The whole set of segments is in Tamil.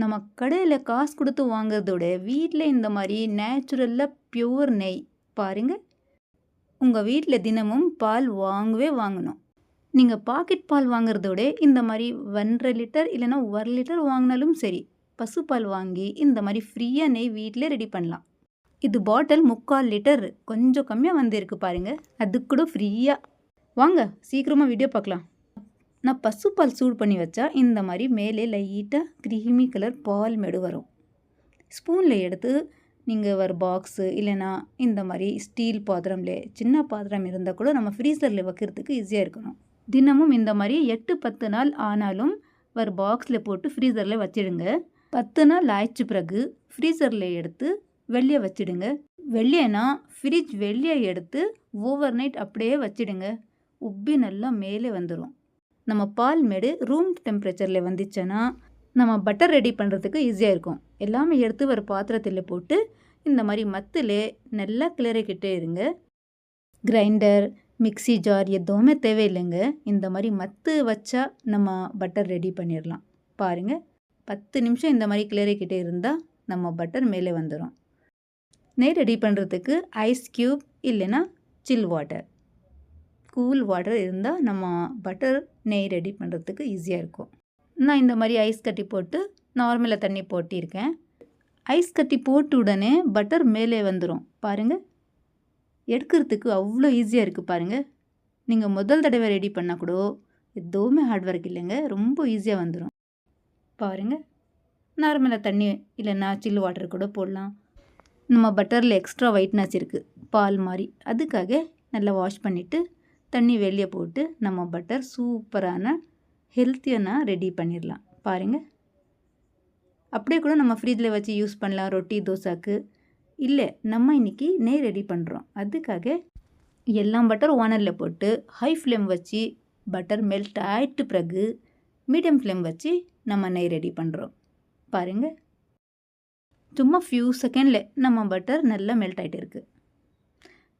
நம்ம கடையில் காசு கொடுத்து வாங்குறதோட வீட்டில் இந்த மாதிரி நேச்சுரலில் பியூர் நெய் பாருங்கள் உங்கள் வீட்டில் தினமும் பால் வாங்கவே வாங்கணும். நீங்கள் பாக்கெட் பால் வாங்குறதோட இந்த மாதிரி ஒன்றரை லிட்டர் இல்லைன்னா ஒரு லிட்டர் வாங்கினாலும் சரி பசுப்பால் வாங்கி இந்த மாதிரி ஃப்ரீயாக நெய் வீட்டில் ரெடி பண்ணலாம். இது பாட்டில் முக்கால் லிட்டர் கொஞ்சம் கம்மியாக வந்திருக்கு பாருங்கள் அது கூட ஃப்ரீயாக வாங்க சீக்கிரமாக வீடியோ பார்க்கலாம் நான் பசுப்பால் சூடு பண்ணி வச்சா இந்த மாதிரி மேலே லைட்டாக க்ரீமி கலர் பால் மெடு வரும். ஸ்பூனில் எடுத்து நீங்கள் ஒரு பாக்ஸு இல்லைன்னா இந்த மாதிரி ஸ்டீல் பாத்திரம்ல சின்ன பாத்திரம் இருந்தால் கூட நம்ம ஃப்ரீசரில் வைக்கிறதுக்கு ஈஸியாக இருக்கணும். தினமும் இந்த மாதிரி எட்டு பத்து நாள் ஆனாலும் ஒரு பாக்ஸில் போட்டு ஃப்ரீசரில் வச்சிடுங்க. பத்து நாள் ஆயிடுச்சு பிறகு ஃப்ரீசரில் எடுத்து வெளியே வச்சிடுங்க. வெளியேனா ஃப்ரிட்ஜ் வெளியே எடுத்து ஓவர் நைட் அப்படியே வச்சிடுங்க. உப்பி நல்லா மேலே வந்துடும் நம்ம பால் மேடு ரூம் டெம்பரேச்சரில் வந்துச்சுன்னா நம்ம பட்டர் ரெடி பண்ணுறதுக்கு ஈஸியாக இருக்கும். எல்லாமே எடுத்து ஒரு பாத்திரத்தில் போட்டு இந்த மாதிரி மத்தில் நல்லா கிளறிக்கிட்டே இருங்க. கிரைண்டர் மிக்ஸி ஜார் எதுவுமே தேவையில்லைங்க. இந்த மாதிரி மத்து வச்சா நம்ம பட்டர் ரெடி பண்ணிடலாம். பாருங்கள் பத்து நிமிஷம் இந்த மாதிரி கிளறிக்கிட்டே இருந்தால் நம்ம பட்டர் மேலே வந்துடும் நெய் ரெடி பண்ணுறதுக்கு ஐஸ் க்யூப் இல்லைன்னா சில் வாட்டர் கூல் வாட்டர் இருந்தால் நம்ம பட்டர் நெய் ரெடி பண்ணுறதுக்கு ஈஸியாக இருக்கும். நான் இந்த மாதிரி ஐஸ் கட்டி போட்டு நார்மலாக தண்ணி போட்டிருக்கேன். ஐஸ் கட்டி போட்டு உடனே பட்டர் மேலே வந்துடும் பாருங்கள் எடுக்கிறதுக்கு அவ்வளோ ஈஸியாக இருக்குது பாருங்கள் நீங்கள் முதல் தடவை ரெடி பண்ணால் கூட எதுவுமே ஹார்ட் ஒர்க் இல்லைங்க. ரொம்ப ஈஸியாக வந்துடும் பாருங்கள் நார்மலாக தண்ணி இல்லைன்னா சில்லு வாட்டர் கூட போடலாம். நம்ம பட்டரில் எக்ஸ்ட்ரா ஒயிட்னஸ் இருக்குது பால் மாதிரி. அதுக்காக நல்லா வாஷ் பண்ணிவிட்டு தண்ணி வெளியே போட்டு நம்ம பட்டர் சூப்பரான ஹெல்த்தியாக ரெடி பண்ணிடலாம் பாருங்கள் அப்படியே கூட நம்ம ஃப்ரிட்ஜில் வச்சு யூஸ் பண்ணலாம். ரொட்டி தோசாக்கு. இல்லை நம்ம இன்றைக்கி நெய் ரெடி பண்ணுறோம் அதுக்காக எல்லாம் பட்டர் ஓனரில் போட்டு ஹை ஃப்ளேம் வச்சு பட்டர் மெல்ட் ஆயிட்டு பிறகு மீடியம் ஃப்ளேம் வச்சு நம்ம நெய் ரெடி பண்ணுறோம் பாருங்கள் சும்மா ஃபியூ செகண்டில் நம்ம பட்டர் நல்லா மெல்ட் ஆகிட்டு இருக்குது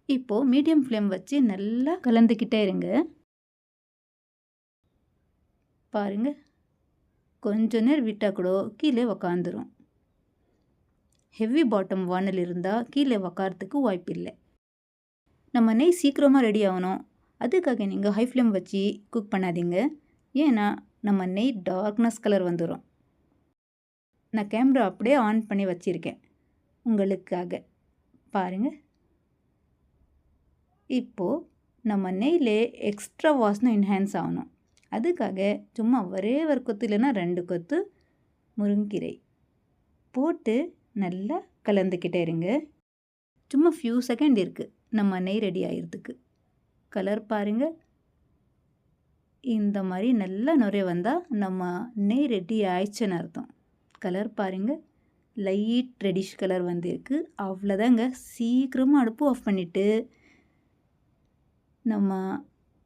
இப்போது மீடியம் ஃப்ளேம் வச்சு நல்லா கலந்துக்கிட்டே இருங்க. பாருங்கள் கொஞ்ச நேரம் விட்டால் கூட கீழே உக்காந்துரும். ஹெவி பாட்டம் வானல் இருந்தால் கீழே உக்காரத்துக்கு வாய்ப்பு இல்லை. நம்ம நெய் சீக்கிரமாக ரெடி ஆகணும். அதுக்காக நீங்கள் ஹை ஃப்ளேம் வச்சு குக் பண்ணாதீங்க. ஏன்னா நம்ம நெய் டார்க்னஸ் கலர் வந்துடும் நான் கேமரா அப்படியே ஆன் பண்ணி வச்சுருக்கேன். உங்களுக்காக. பாருங்கள் இப்போது நம்ம நெய்யில் எக்ஸ்ட்ரா வாசனை என்ஹான்ஸ் ஆகணும். அதுக்காக சும்மா ஒரே ஒரு கொத்து இல்லைன்னா ரெண்டு கொத்து முருங்கீரை போட்டு நல்லா கலந்துக்கிட்டே இருங்க. சும்மா ஃபியூ செகண்ட் இருக்குது நம்ம நெய் ரெடி ஆகிறதுக்கு கலர் பாருங்கள் இந்த மாதிரி நல்லா நுரைய வந்தால் நம்ம நெய் ரெடி ஆயிடுச்சுன்னு அர்த்தம். கலர் பாருங்கள் லைட் ரெடிஷ் கலர் வந்திருக்கு. அவ்வளோதாங்க சீக்கிரமாக அடுப்பு ஆஃப் பண்ணிவிட்டு நம்ம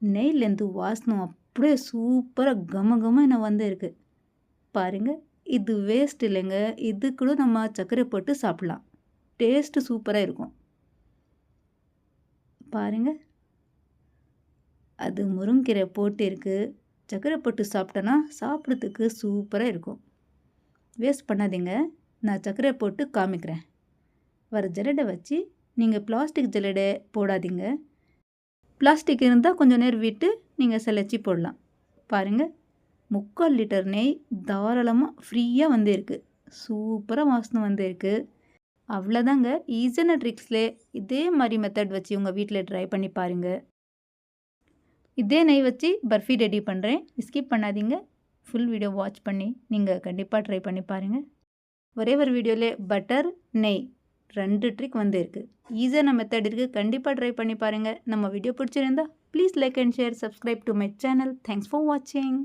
நெய்லேருந்து வாசனம் அப்படியே சூப்பராக கம கம என்ன வந்திருக்கு. பாருங்கள் இது வேஸ்ட் இல்லைங்க. இது கூட நம்ம சர்க்கரை போட்டு சாப்பிட்லாம். டேஸ்ட்டு சூப்பராக இருக்கும். பாருங்கள் அது முருங்கீரை போட்டு இருக்குது சர்க்கரை போட்டு சாப்பிட்டோன்னா சாப்பிட்றதுக்கு சூப்பராக இருக்கும். வேஸ்ட் பண்ணாதீங்க. நான் சர்க்கரை போட்டு காமிக்கிறேன். வர ஜல்லடை வச்சு நீங்கள் பிளாஸ்டிக் ஜல்லடை போடாதீங்க. பிளாஸ்டிக் இருந்தால் கொஞ்சம் நேரம் விட்டு நீங்கள் செலச்சி போடலாம். பாருங்கள் முக்கால் லிட்டர் நெய் தாராளமாக ஃப்ரீயாக வந்திருக்கு. சூப்பராக வாசனை வந்திருக்கு. அவ்வளோதாங்க ஈஸியான ட்ரிக்ஸ்லே இதே மாதிரி மெத்தட் வச்சு உங்கள் வீட்டில் ட்ரை பண்ணி பாருங்கள் இதே நெய் வச்சு பர்ஃபி ரெடி பண்ணுறேன் ஸ்கிப் பண்ணாதீங்க. ஃபுல் வீடியோ வாட்ச் பண்ணி நீங்கள் கண்டிப்பாக ட்ரை பண்ணி பாருங்கள் ஒரே ஒரு வீடியோவில் பட்டர் நெய். ரெண்டு ட்ரிக் வந்திருக்கு. ஈஸியான மெத்தட் இருக்குது கண்டிப்பாக ட்ரை பண்ணி பாருங்கள் நம்ம வீடியோ பிடிச்சிருந்தா please like and share subscribe to my channel thanks for வாட்சிங்